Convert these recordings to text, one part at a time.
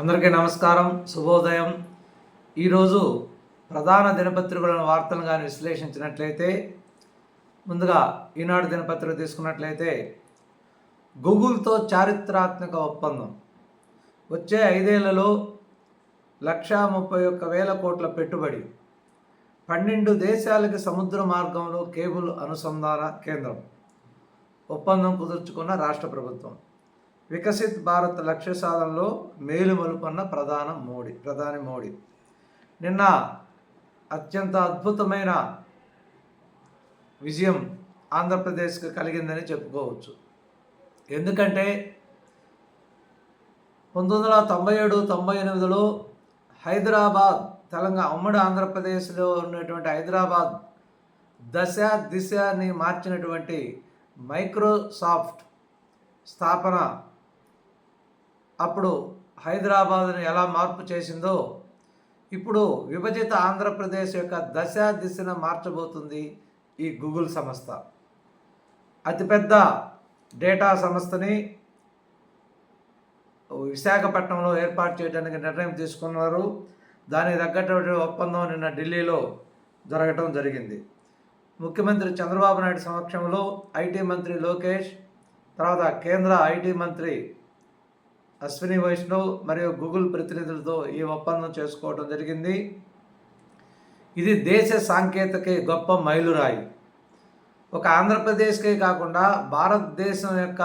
అందరికీ నమస్కారం శుభోదయం. ఈరోజు ప్రధాన దినపత్రికలను వార్తలను కానీ విశ్లేషించినట్లయితే ముందుగా ఈనాడు దినపత్రిక తీసుకున్నట్లయితే గూగుల్తో చారిత్రాత్మక ఒప్పందం. వచ్చే ఐదేళ్ళలో లక్షా ముప్పై ఒక్క వేల కోట్ల పెట్టుబడి పన్నెండు దేశాలకి సముద్ర మార్గంలో కేబుల్ అనుసంధాన కేంద్రం. ఒప్పందం కుదుర్చుకున్న రాష్ట్ర ప్రభుత్వం. వికసిత్ భారత్ లక్ష్య సాధనలో మేలుమలుపన్న ప్రధాన మోడీ ప్రధాని మోడీ. నిన్న అత్యంత అద్భుతమైన విజయం ఆంధ్రప్రదేశ్కు కలిగిందని చెప్పుకోవచ్చు. ఎందుకంటే పంతొమ్మిది వందల తొంభై ఏడు తొంభై ఎనిమిదిలో హైదరాబాద్ తెలంగాణ ఉమ్మడి ఆంధ్రప్రదేశ్లో ఉన్నటువంటి హైదరాబాద్ దశ దిశని మార్చినటువంటి మైక్రోసాఫ్ట్ స్థాపన అప్పుడు హైదరాబాదును ఎలా మార్పు చేసిందో ఇప్పుడు విభజిత ఆంధ్రప్రదేశ్ యొక్క దశ దిశను మార్చబోతుంది ఈ గూగుల్ సంస్థ. అతిపెద్ద డేటా సంస్థని విశాఖపట్నంలో ఏర్పాటు చేయడానికి నిర్ణయం తీసుకున్నారు. దానికి తగ్గటువంటి ఒప్పందం నిన్న ఢిల్లీలో జరగటం జరిగింది. ముఖ్యమంత్రి చంద్రబాబు నాయుడు సమక్షంలో ఐటీ మంత్రి లోకేష్ తర్వాత కేంద్ర ఐటీ మంత్రి అశ్విని వైష్ణవ్ మరియు గూగుల్ ప్రతినిధులతో ఈ ఒప్పందం చేసుకోవడం జరిగింది. ఇది దేశ సాంకేతిక గొప్ప మైలురాయి. ఒక ఆంధ్రప్రదేశ్కే కాకుండా భారతదేశం యొక్క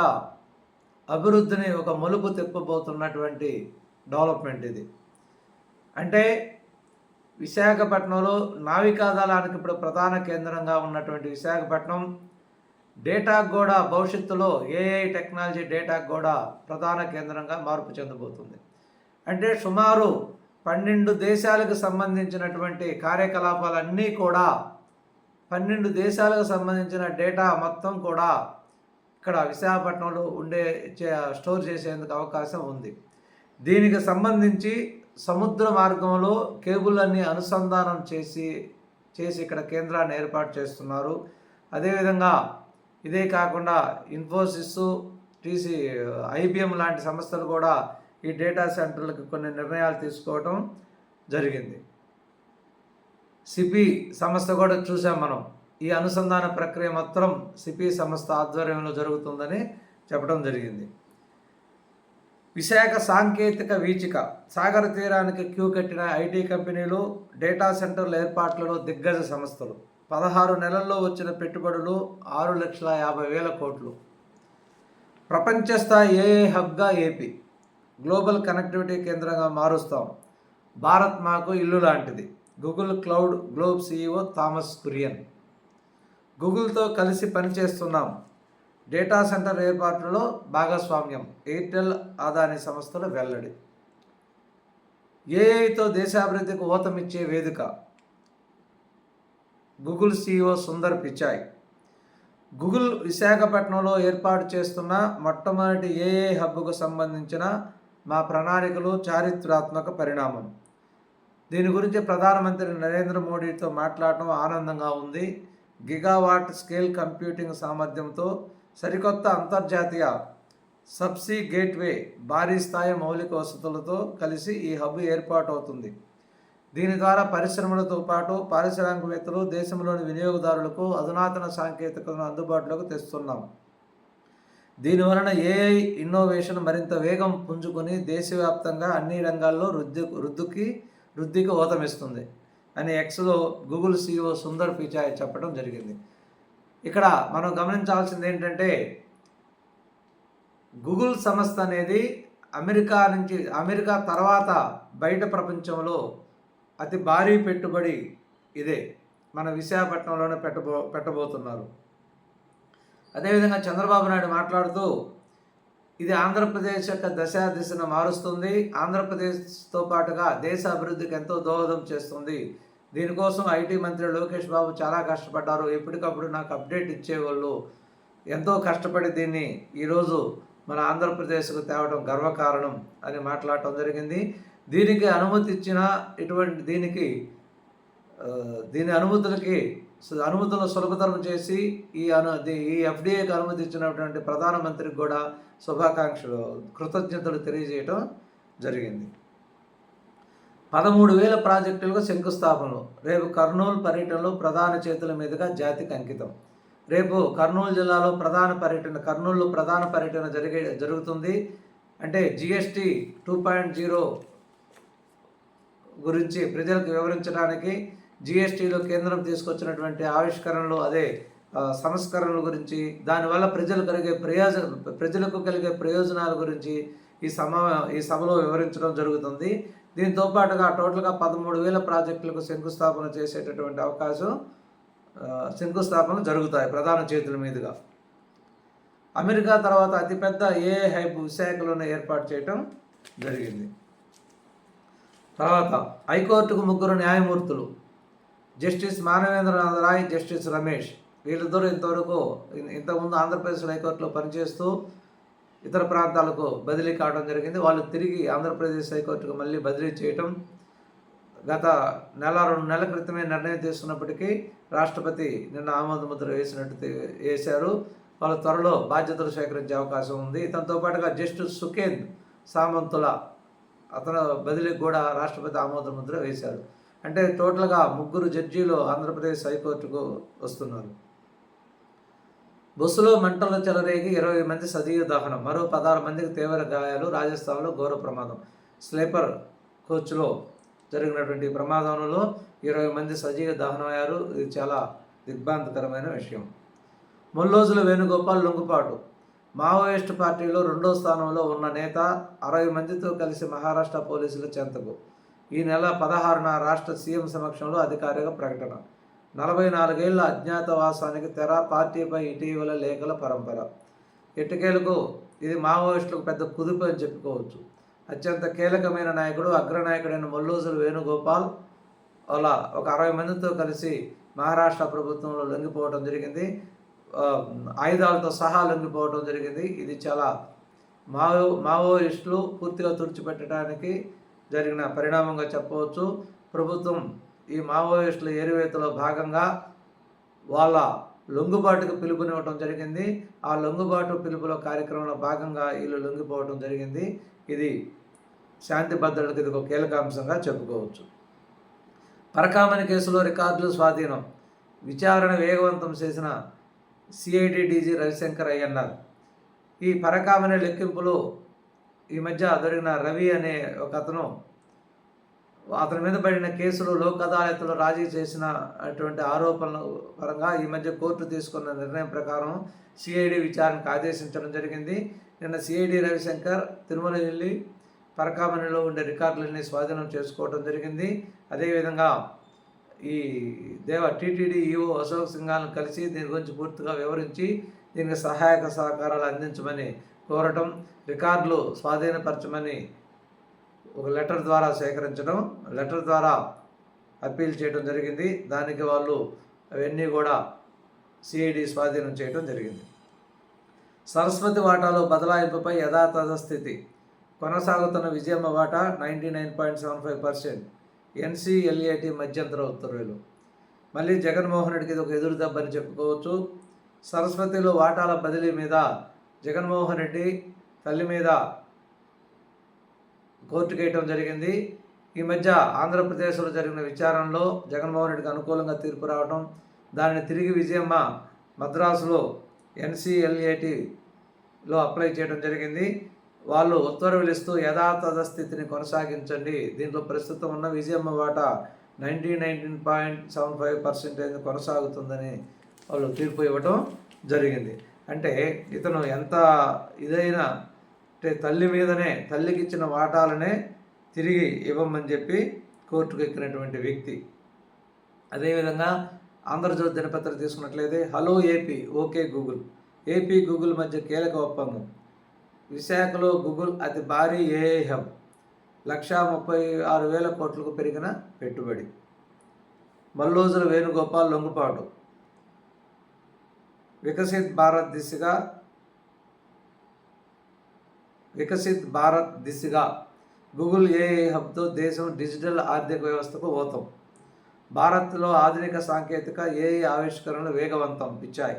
అభివృద్ధిని ఒక మలుపు తిప్పబోతున్నటువంటి డెవలప్మెంట్ ఇది. అంటే విశాఖపట్నంలో నావికాదళానికి ఇప్పుడు ప్రధాన కేంద్రంగా ఉన్నటువంటి విశాఖపట్నం డేటా కూడా భవిష్యత్తులో ఏఐ టెక్నాలజీ డేటా కూడా ప్రధాన కేంద్రంగా మార్పు చెందబోతుంది. అంటే సుమారు పన్నెండు దేశాలకు సంబంధించినటువంటి కార్యకలాపాలన్నీ కూడా పన్నెండు దేశాలకు సంబంధించిన డేటా మొత్తం కూడా ఇక్కడ విశాఖపట్నంలో ఉండే స్టోర్ చేసేందుకు అవకాశం ఉంది. దీనికి సంబంధించి సముద్ర మార్గంలో కేబుల్లన్నీ అనుసంధానం చేసి చేసి ఇక్కడ కేంద్రాన్ని ఏర్పాటు చేస్తున్నారు. అదేవిధంగా ఇదే కాకుండా ఇన్ఫోసిస్ టీసీ ఐబిఎం లాంటి సంస్థలు కూడా ఈ డేటా సెంటర్లకు కొన్ని నిర్ణయాలు తీసుకోవటం జరిగింది. సిపి సంస్థ కూడా చూసాం మనం. ఈ అనుసంధాన ప్రక్రియ మొత్తం సిపి సంస్థ ఆధ్వర్యంలో జరుగుతుందని చెప్పడం జరిగింది. విశాఖ సాంకేతిక వీచిక సాగర తీరానికి క్యూ కట్టిన ఐటీ కంపెనీలు డేటా సెంటర్ల ఏర్పాట్లలో దిగ్గజ సంస్థలు. పదహారు నెలల్లో వచ్చిన పెట్టుబడులు ఆరు లక్షల యాభై వేల కోట్లు. ప్రపంచ స్థాయి ఏఏ హబ్గా ఏపీ. గ్లోబల్ కనెక్టివిటీ కేంద్రంగా మారుస్తాం. భారత్ మాకు ఇల్లు లాంటిది. Google cloud global CEO Thomas Kurian. గూగుల్తో కలిసి పనిచేస్తున్నాం. డేటా సెంటర్ ఏర్పాటులో భాగస్వామ్యం. ఎయిర్టెల్ ఆదాని సంస్థల వెల్లడి. ఏఐతో దేశాభివృద్ధికి ఊతమిచ్చే వేదిక. Google CEO Sundar Pichai Google విశాఖపట్నంలో ఏర్పాటు చేస్తున్న మొట్టమొదటి ఏఏ హబ్కు సంబంధించిన మా ప్రణాళికలు చారిత్రాత్మక పరిణామం. దీని గురించి ప్రధానమంత్రి నరేంద్ర మోడీతో మాట్లాడటం ఆనందంగా ఉంది. గిగావాట్ స్కేల్ కంప్యూటింగ్ సామర్థ్యంతో సరికొత్త అంతర్జాతీయ సబ్సీ గేట్వే భారీ స్థాయి మౌలిక వసతులతో కలిసి ఈ హబ్ ఏర్పాటు అవుతుంది దీని ద్వారా పరిశ్రమలతో పాటు పారిశ్రామికవేత్తలు దేశంలోని వినియోగదారులకు అధునాతన సాంకేతికతను అందుబాటులోకి తెస్తున్నాం. దీనివలన ఏఐ ఇన్నోవేషన్ మరింత వేగం పుంజుకొని దేశవ్యాప్తంగా అన్ని రంగాల్లో వృద్ధి వృద్ధికి వృద్ధికి ఓతమిస్తుంది అని ఎక్స్లో గూగుల్ సీఈఓ సుందర్ పిచాయ్ చెప్పడం జరిగింది. ఇక్కడ మనం గమనించాల్సింది ఏంటంటే గూగుల్ సంస్థ అనేది అమెరికా నుంచి అమెరికా తర్వాత బయట ప్రపంచంలో అతి భారీ పెట్టుబడి ఇదే మన విశాఖపట్నంలోనే పెట్టబో పెట్టబోతున్నారు. అదేవిధంగా చంద్రబాబు నాయుడు మాట్లాడుతూ ఇది ఆంధ్రప్రదేశ్ యొక్క దశ దిశను మారుస్తుంది. ఆంధ్రప్రదేశ్తో పాటుగా దేశ అభివృద్ధికి ఎంతో దోహదం చేస్తుంది. దీనికోసం ఐటీ మంత్రి లోకేష్ బాబు చాలా కష్టపడ్డారు. ఎప్పటికప్పుడు నాకు అప్డేట్ ఇచ్చేవాళ్ళు ఎంతో కష్టపడి దీన్ని ఈరోజు మన ఆంధ్రప్రదేశ్కు తేవడం గర్వకారణం అని మాట్లాడటం జరిగింది. దీనికి అనుమతి ఇచ్చిన ఇటువంటి దీనికి దీని అనుమతులకి అనుమతులను సులభతరం చేసి ఈ అను ఈ ఎఫ్డీఏకి అనుమతి ఇచ్చినటువంటి ప్రధానమంత్రికి కూడా శుభాకాంక్షలు కృతజ్ఞతలు తెలియజేయటం జరిగింది. పదమూడు వేల ప్రాజెక్టులకు శంకుస్థాపనలు. రేపు కర్నూలు పర్యటనలో ప్రధాన చేతుల మీదుగా జాతికి అంకితం. రేపు కర్నూలు జిల్లాలో ప్రధాన పర్యటన కర్నూలులో ప్రధాన పర్యటన జరిగే జరుగుతుంది. అంటే జిఎస్టి టూ పాయింట్ జీరో గురించి ప్రజలకు వివరించడానికి జిఎస్టీలో కేంద్రం తీసుకొచ్చినటువంటి ఆవిష్కరణలు అదే సంస్కరణల గురించి దానివల్ల ప్రజలు కలిగే ప్రయోజన ప్రజలకు కలిగే ప్రయోజనాల గురించి ఈ సమ ఈ సభలో వివరించడం జరుగుతుంది. దీంతో పాటుగా టోటల్గా పదమూడు వేల ప్రాజెక్టులకు శంకుస్థాపన చేసేటటువంటి అవకాశం శంకుస్థాపన జరుగుతాయి ప్రధాన చేతుల మీదుగా. అమెరికా తర్వాత అతిపెద్ద ఏ హైబ్ విశాఖలోనే ఏర్పాటు చేయటం జరిగింది. తర్వాత హైకోర్టుకు ముగ్గురు న్యాయమూర్తులు. Justice Manavendranath Roy justice Ramesh. వీళ్ళిద్దరూ ఇంతవరకు ఇంతకుముందు ఆంధ్రప్రదేశ్ హైకోర్టులో పనిచేస్తూ ఇతర ప్రాంతాలకు బదిలీ కావడం జరిగింది. వాళ్ళు తిరిగి ఆంధ్రప్రదేశ్ హైకోర్టుకు మళ్ళీ బదిలీ చేయటం గత నెల రెండు నెలల క్రితమే నిర్ణయం తీసుకున్నప్పటికీ రాష్ట్రపతి నిన్న ఆమోద ముద్ర వేసినట్టు వేశారు. వాళ్ళ త్వరలో బాధ్యతలు సేకరించే అవకాశం ఉంది. దాంతో పాటుగా జస్టిస్ సుఖేంద్ సామంతుల అతను బదిలీకి కూడా రాష్ట్రపతి ఆమోద ముద్ర వేశారు అంటే టోటల్గా ముగ్గురు జడ్జీలు ఆంధ్రప్రదేశ్ హైకోర్టుకు వస్తున్నారు. బస్సులో మంటలు చెలరేగి ఇరవై మంది సజీవ దహనం మరో పదహారు మందికి తీవ్ర గాయాలు రాజస్థాన్లో ఘోర ప్రమాదం. స్లీపర్ కోచ్లో జరిగినటువంటి ప్రమాదంలో ఇరవై మంది సజీవ దహనమయ్యారు. ఇది చాలా దిగ్భ్రాంతికరమైన విషయం. ముల్లోజుల వేణుగోపాల్ లొంగుపాటు మావోయిస్టు పార్టీలో రెండో స్థానంలో ఉన్న నేత అరవై మందితో కలిసి మహారాష్ట్ర పోలీసుల చెంతకు. ఈ నెల పదహారున రాష్ట్ర సీఎం సమక్షంలో అధికారిక ప్రకటన. నలభై నాలుగేళ్ళ అజ్ఞాతవాసానికి తెర పార్టీపై ఇటీవల లేఖల పరంపర. ఇటుకేలకు ఇది మావోయిస్టులకు పెద్ద కుదుపు అని చెప్పుకోవచ్చు. అత్యంత కీలకమైన నాయకుడు అగ్రనాయకుడైన మల్లూజుల వేణుగోపాల్ అలా ఒక అరవై మందితో కలిసి మహారాష్ట్ర ప్రభుత్వంలో లొంగిపోవడం జరిగింది. ఆయుధాలతో సహా లొంగిపోవడం జరిగింది. ఇది చాలా మావో మావోయిస్టులు పూర్తిగా తుడిచిపెట్టడానికి జరిగిన పరిణామంగా చెప్పవచ్చు. ప్రభుత్వం ఈ మావోయిస్టుల ఏరివేతలో భాగంగా వాళ్ళ లొంగుబాటుకు పిలుపునివ్వటం జరిగింది. ఆ లొంగుబాటు పిలుపుల కార్యక్రమంలో భాగంగా వీళ్ళు లొంగిపోవటం జరిగింది. ఇది శాంతి భద్రతలకు ఇది ఒక కీలక అంశంగా చెప్పుకోవచ్చు. పరకామణి కేసులో రికార్డులు స్వాధీనం. విచారణ వేగవంతం చేసిన సిఐడి డీజీ రవిశంకర్ అయ్యన్నారు ఈ పరకామణి లెక్కింపులో ఈ మధ్య దొరికిన రవి అనే ఒక అతను అతని మీద పడిన కేసులు లోక్ అదాలత్లో రాజీ చేసిన అటువంటి ఆరోపణల పరంగా ఈ మధ్య కోర్టు తీసుకున్న నిర్ణయం ప్రకారం సిఐడి విచారణకు ఆదేశించడం జరిగింది. నిన్న సిఐడి రవిశంకర్ తిరుమల వెళ్ళి పరకామణిలో ఉండే రికార్డులన్నీ స్వాధీనం చేసుకోవడం జరిగింది. అదేవిధంగా ఈ దేవ టీటీడీ ఈఓ అశోక్ సింఘాలను కలిసి దీని గురించి పూర్తిగా వివరించి దీనికి సహాయక సహకారాలు అందించమని కోరటం రికార్డులు స్వాధీనపరచమని ఒక లెటర్ ద్వారా సేకరించడం లెటర్ ద్వారా అప్పీల్ చేయడం జరిగింది. దానికి వాళ్ళు అవన్నీ కూడా సిఐడి స్వాధీనం చేయడం జరిగింది. సరస్వతి వాటాలో బదలాయింపుపై యథాతథ స్థితి కొనసాగుతున్న విజయమ్మ వాటా ninety nine point seven five percent. NCLAT మధ్యంతర ఉత్తర్వులు. మళ్ళీ జగన్మోహన్ రెడ్డికి ఇది ఒక ఎదురు దెబ్బని చెప్పుకోవచ్చు. సరస్వతిలో వాటాల బదిలీ మీద జగన్మోహన్ రెడ్డి తల్లి మీద కోర్టుకు వేయటం జరిగింది. ఈ మధ్య ఆంధ్రప్రదేశ్లో జరిగిన విచారణలో జగన్మోహన్ రెడ్డికి అనుకూలంగా తీర్పు రావడం దానిని తిరిగి విజయమ్మ మద్రాసులో ఎన్సీఎల్ఏటిలో అప్లై చేయడం జరిగింది. వాళ్ళు ఉత్తర్వులు ఇస్తూ యథాతథ స్థితిని కొనసాగించండి. దీంట్లో ప్రస్తుతం ఉన్న విజయమ్మ వాటా ninety nineteen point seven five percentage కొనసాగుతుందని వాళ్ళు తీర్పు ఇవ్వటం జరిగింది. అంటే ఇతను ఎంత ఇదైనా అంటే తల్లి మీదనే తల్లికి ఇచ్చిన వాటాలనే తిరిగి ఇవ్వమని చెప్పి కోర్టుకు ఎక్కినటువంటి వ్యక్తి. అదేవిధంగా ఆంధ్రజ్యోతి దినపత్రిక తీసుకున్నట్లయితే hello AP okay Google. AP Google మధ్య కీలక ఒప్పందం. విశాఖలో గూగుల్ అతి భారీ ఏఐ హబ్ లక్షా ముప్పై ఆరు వేల కోట్లకు పెరిగిన పెట్టుబడి. మల్లోజుల వేణుగోపాల్ లొంగుపాటు. వికసిత్ భారత్ దిశగా వికసిత్ భారత్ దిశగా గూగుల్ ఏఐ హబ్తో దేశం డిజిటల్ ఆర్థిక వ్యవస్థకు ఓతం. భారత్లో ఆధునిక సాంకేతిక ఏఐ ఆవిష్కరణలు వేగవంతం. ఇచ్చాయి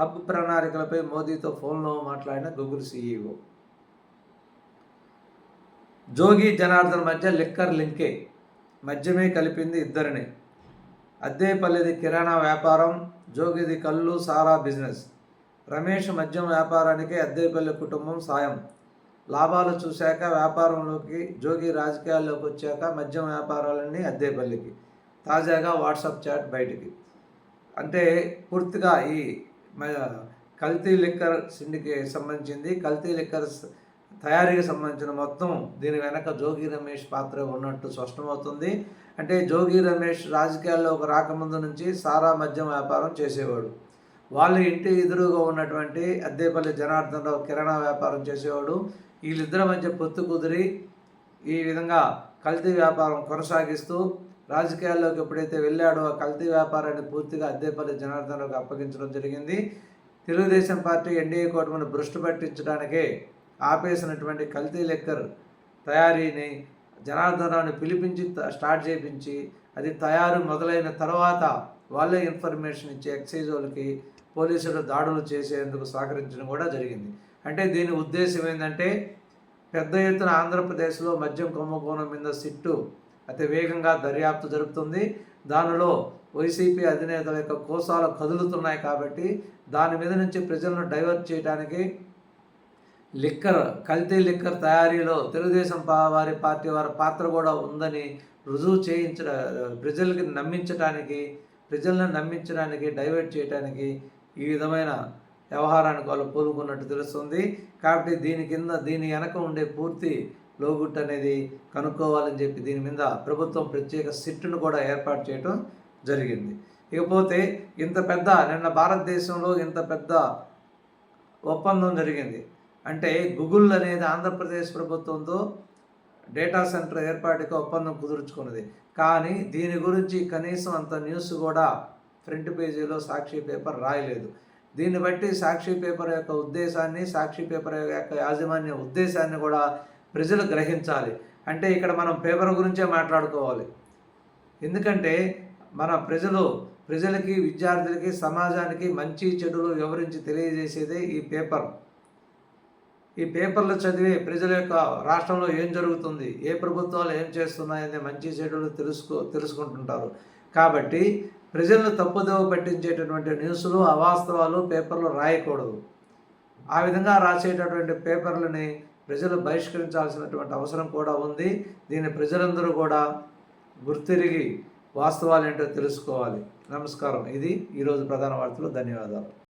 హబ్ ప్రణాళికలపై మోదీతో ఫోన్లో మాట్లాడిన గూగుల్ సీఈఓ. జోగి జనార్దన్ మధ్య లిక్కర్ లింకే. మద్యమే కలిపింది ఇద్దరిని. అద్దేపల్లిది కిరాణా వ్యాపారం జోగిది కళ్ళు సారా బిజినెస్. రమేష్ మద్యం వ్యాపారానికి అద్దేపల్లి కుటుంబం సాయం. లాభాలు చూశాక వ్యాపారంలోకి జోగి రాజకీయాల్లోకి వచ్చాక మద్యం వ్యాపారాలన్నీ అద్దేపల్లికి. తాజాగా వాట్సాప్ చాట్ బయటికి. అంటే పూర్తిగా ఈ మ- కల్తీ లిక్కర్ సిండికి సంబంధించింది. కల్తీ లిక్కర్ తయారీకి సంబంధించిన మొత్తం దీని వెనక జోగి రమేష్ పాత్ర ఉన్నట్టు స్పష్టమవుతుంది. అంటే జోగి రమేష్ రాజకీయాల్లోకి రాకముందు నుంచి సారా మద్యం వ్యాపారం చేసేవాడు. వాళ్ళ ఇంటి ఎదురుగా ఉన్నటువంటి అద్దేపల్లి జనార్దన్ రావు కిరాణా వ్యాపారం చేసేవాడు. వీళ్ళిద్దరి మధ్య పొత్తు కుదిరి ఈ విధంగా కల్తీ వ్యాపారం కొనసాగిస్తూ రాజకీయాల్లోకి ఎప్పుడైతే వెళ్ళాడో ఆ కల్తీ వ్యాపారాన్ని పూర్తిగా అద్దేపల్లి జనార్దన్ రావుకి అప్పగించడం జరిగింది. తెలుగుదేశం పార్టీ ఎన్డీఏ కూటమిని భ్రష్టు పట్టించడానికే ఆపేసినటువంటి కల్తీ లెక్కర్ తయారీని జనార్దన్ పిలిపించి స్టార్ట్ చేయించి అది తయారు మొదలైన తర్వాత వాళ్ళే ఇన్ఫర్మేషన్ ఇచ్చి ఎక్సైజ్ వాళ్ళకి పోలీసులు దాడులు చేసేందుకు సహకరించడం కూడా జరిగింది. అంటే దీని ఉద్దేశం ఏంటంటే పెద్ద ఎత్తున ఆంధ్రప్రదేశ్లో మద్యం కుంభకోణం మీద సిట్టు అతి వేగంగా దర్యాప్తు జరుపుతుంది. దానిలో వైసీపీ అధినేతల యొక్క కోసాలు కదులుతున్నాయి కాబట్టి దాని మీద నుంచి ప్రజలను డైవర్ట్ చేయడానికి లిక్కర్ కల్తీ లిక్కర్ తయారీలో తెలుగుదేశం వారి పార్టీ వారి పాత్ర కూడా ఉందని రుజువు చేయించ ప్రజలకి నమ్మించడానికి ప్రజలను నమ్మించడానికి డైవర్ట్ చేయడానికి ఈ విధమైన వ్యవహారానికి వాళ్ళు పూనుకున్నట్టు తెలుస్తుంది. కాబట్టి దీని కింద దీని వెనక ఉండే పూర్తి లోగుట్ అనేది కనుక్కోవాలని చెప్పి దీని మీద ప్రభుత్వం ప్రత్యేక సిట్టును కూడా ఏర్పాటు చేయడం జరిగింది. ఇకపోతే ఇంత పెద్ద నిన్న భారతదేశంలో ఇంత పెద్ద ఒప్పందం జరిగింది. అంటే గూగుల్ అనేది ఆంధ్రప్రదేశ్ ప్రభుత్వంతో డేటా సెంటర్ ఏర్పాటుకి ఒప్పందం కుదుర్చుకున్నది. కానీ దీని గురించి కనీసం అంత న్యూస్ కూడా ఫ్రంట్ పేజీలో సాక్షి పేపర్ రాయలేదు. దీన్ని బట్టి సాక్షి పేపర్ యొక్క ఉద్దేశాన్ని సాక్షి పేపర్ యొక్క యాజమాన్య ఉద్దేశాన్ని కూడా ప్రజలు గ్రహించాలి. అంటే ఇక్కడ మనం పేపర్ గురించే మాట్లాడుకోవాలి. ఎందుకంటే మన ప్రజలు ప్రజలకి విద్యార్థులకి సమాజానికి మంచి చెడులు వివరించి తెలియజేసేదే ఈ పేపర్. ఈ పేపర్లు చదివి ప్రజల యొక్క రాష్ట్రంలో ఏం జరుగుతుంది ఏ ప్రభుత్వాలు ఏం చేస్తున్నాయనే మంచి చెడులు తెలుసుకో తెలుసుకుంటుంటారు. కాబట్టి ప్రజలను తప్పుదోవ పట్టించేటటువంటి న్యూస్లు అవాస్తవాలు పేపర్లు రాయకూడదు. ఆ విధంగా రాసేటటువంటి పేపర్లని ప్రజలు బహిష్కరించాల్సినటువంటి అవసరం కూడా ఉంది. దీన్ని ప్రజలందరూ కూడా గుర్తిరిగి వాస్తవాలు ఏంటో తెలుసుకోవాలి. నమస్కారం. ఇది ఈరోజు ప్రధాన వార్తలు. ధన్యవాదాలు.